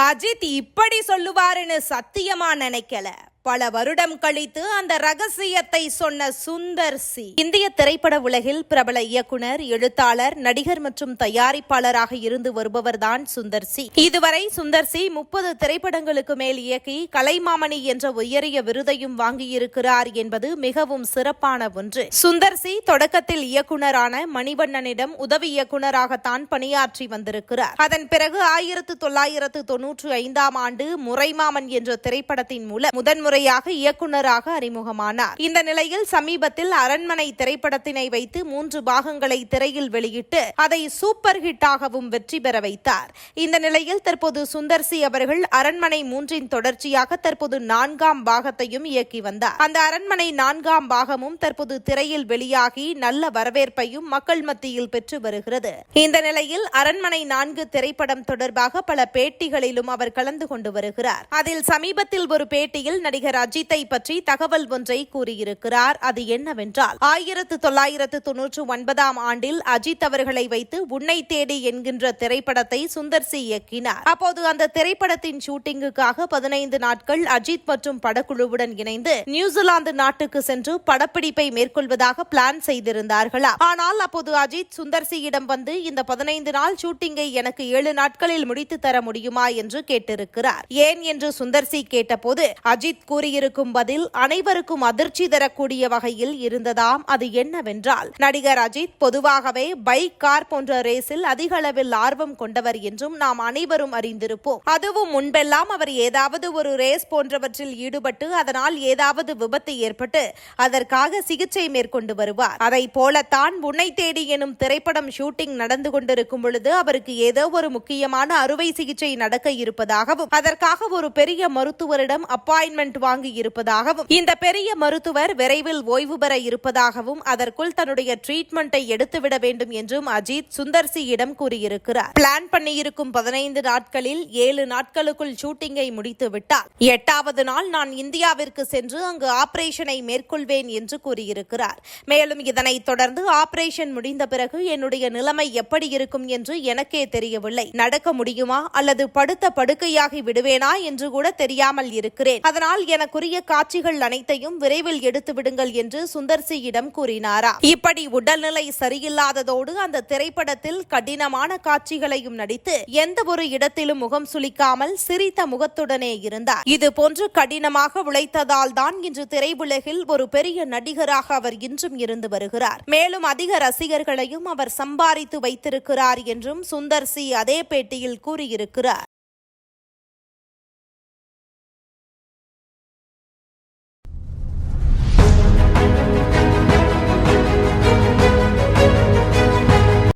அஜித் இப்படி சொல்லுவாருன்னு சத்தியமா நினைக்கல. பல வருடம் கழித்து அந்த ரகசியத்தை சொன்ன சுந்தர் சி. இந்திய திரைப்பட உலகில் பிரபல இயக்குனர் எழுத்தாளர் நடிகர் மற்றும் தயாரிப்பாளராக இருந்து வருபவர்தான் சுந்தர் சி. இதுவரை சுந்தர் சி முப்பது திரைப்படங்களுக்கு மேல் இயக்கி கலைமாமணி என்ற உயரிய விருதையும் வாங்கியிருக்கிறார் என்பது மிகவும் சிறப்பான ஒன்று. சுந்தர் சி தொடக்கத்தில் இயக்குனரான மணிவண்ணனிடம் உதவி இயக்குனராகத்தான் பணியாற்றி வந்திருக்கிறார். அதன் பிறகு ஆயிரத்து தொள்ளாயிரத்து தொன்னூற்று ஐந்தாம் ஆண்டு முறைமாமன் என்ற திரைப்படத்தின் மூலம் முறையாக இயக்குநராக அறிமுகமானார். இந்த நிலையில் சமீபத்தில் அரண்மனை திரைப்படத்தினை வைத்து மூன்று பாகங்களை திரையில் வெளியிட்டு அதை சூப்பர் ஹிட்டாகவும் வெற்றி பெற வைத்தார். இந்த நிலையில் தற்போது சுந்தர் சி அவர்கள் அரண்மனை மூன்றின் தொடர்ச்சியாக தற்போது நான்காம் பாகத்தையும் இயக்கி வந்தார். அந்த அரண்மனை நான்காம் பாகமும் தற்போது திரையில் வெளியாகி நல்ல வரவேற்பையும் மக்கள் மத்தியில் பெற்று வருகிறது. இந்த நிலையில் அரண்மனை நான்கு திரைப்படம் தொடர்பாக பல பேட்டிகளிலும் அவர் கலந்து கொண்டு வருகிறார். அதில் சமீபத்தில் ஒரு பேட்டியில் நடிகர் நடிகர் அஜித்தை பற்றி தகவல் ஒன்றை கூறியிருக்கிறார். அது என்னவென்றால் ஆயிரத்து தொள்ளாயிரத்து தொன்னூற்று ஒன்பதாம் ஆண்டில் அஜித் அவர்களை வைத்து உன்னை தேடி என்கின்ற திரைப்படத்தை சுந்தர் சி இயக்கினார். அப்போது அந்த திரைப்படத்தின் ஷூட்டிங்குக்காக பதினைந்து நாட்கள் அஜித் மற்றும் படக்குழுவுடன் இணைந்து நியூசிலாந்து நாட்டுக்கு சென்று படப்பிடிப்பை மேற்கொள்வதாக பிளான் செய்திருந்தார்களா? ஆனால் அப்போது அஜித் சுந்தர் சியிடம் வந்து இந்த பதினைந்து நாள் ஷூட்டிங்கை எனக்கு ஏழு நாட்களில் முடித்து தர முடியுமா என்று கேட்டிருக்கிறார். ஏன் என்று சுந்தர் சி கேட்டபோது அஜித் கூறியிருக்கும் பதில் அனைவருக்கும் அதிர்ச்சி தரக்கூடிய வகையில் இருந்ததாம். அது என்னவென்றால் நடிகர் அஜித் பொதுவாகவே பைக் கார் போன்ற ரேஸில் அதிக அளவில் ஆர்வம் கொண்டவர் என்றும் நாம் அனைவரும் அறிந்திருப்போம். அதுவும் முன்பெல்லாம் அவர் ஏதாவது ஒரு ரேஸ் போன்றவற்றில் ஈடுபட்டு அதனால் ஏதாவது விபத்து ஏற்பட்டு அதற்காக சிகிச்சை மேற்கொண்டு வருவார். அதை போலத்தான் உன்னை தேடி எனும் திரைப்படம் ஷூட்டிங் நடந்து கொண்டிருக்கும் பொழுது அவருக்கு ஏதோ ஒரு முக்கியமான அறுவை சிகிச்சை நடக்க இருப்பதாகவும் அதற்காக ஒரு பெரிய மருத்துவரிடம் அப்பாயின்மெண்ட் வாங்கி இருப்பதாகவும் இந்த பெரிய மருத்துவர் விரைவில் ஓய்வு பெற இருப்பதாகவும் அதற்குள் தன்னுடைய ட்ரீட்மெண்ட்டை எடுத்துவிட வேண்டும் என்றும் அஜித் சுந்தர்சியிடம் கூறியிருக்கிறார். பிளான் பண்ணியிருக்கும் பதினைந்து நாட்களில் ஏழு நாட்களுக்குள் ஷூட்டிங்கை முடித்து எட்டாவது நாள் நான் இந்தியாவிற்கு சென்று அங்கு ஆபரேஷனை மேற்கொள்வேன் என்று கூறியிருக்கிறார். மேலும் இதனைத் தொடர்ந்து ஆபரேஷன் முடிந்த பிறகு என்னுடைய நிலைமை எப்படி இருக்கும் என்று எனக்கே தெரியவில்லை. நடக்க முடியுமா அல்லது படுத்த படுக்கையாகி விடுவேனா என்று கூட தெரியாமல் இருக்கிறேன். அதனால் எனக்குரிய காட்சிகள் அனைத்தையும் விரைவில் எடுத்து விடுங்கள் என்று சுந்தர் சியிடம் கூறினாரா. இப்படி உடல்நிலை சரியில்லாததோடு அந்த திரைப்படத்தில் கடினமான காட்சிகளையும் நடித்து எந்த ஒரு இடத்திலும் முகம் சுளிக்காமல் சிரித்த முகத்துடனே இருந்தார். இது போன்று கடினமாக உழைத்ததால் தான் இன்று திரையுலகில் ஒரு பெரிய நடிகராக அவர் இன்றும் இருந்து வருகிறார். மேலும் அதிக ரசிகர்களையும் அவர் சம்பாதித்து வைத்திருக்கிறார் என்றும் சுந்தர் சி அதே பேட்டியில் கூறியிருக்கிறார்.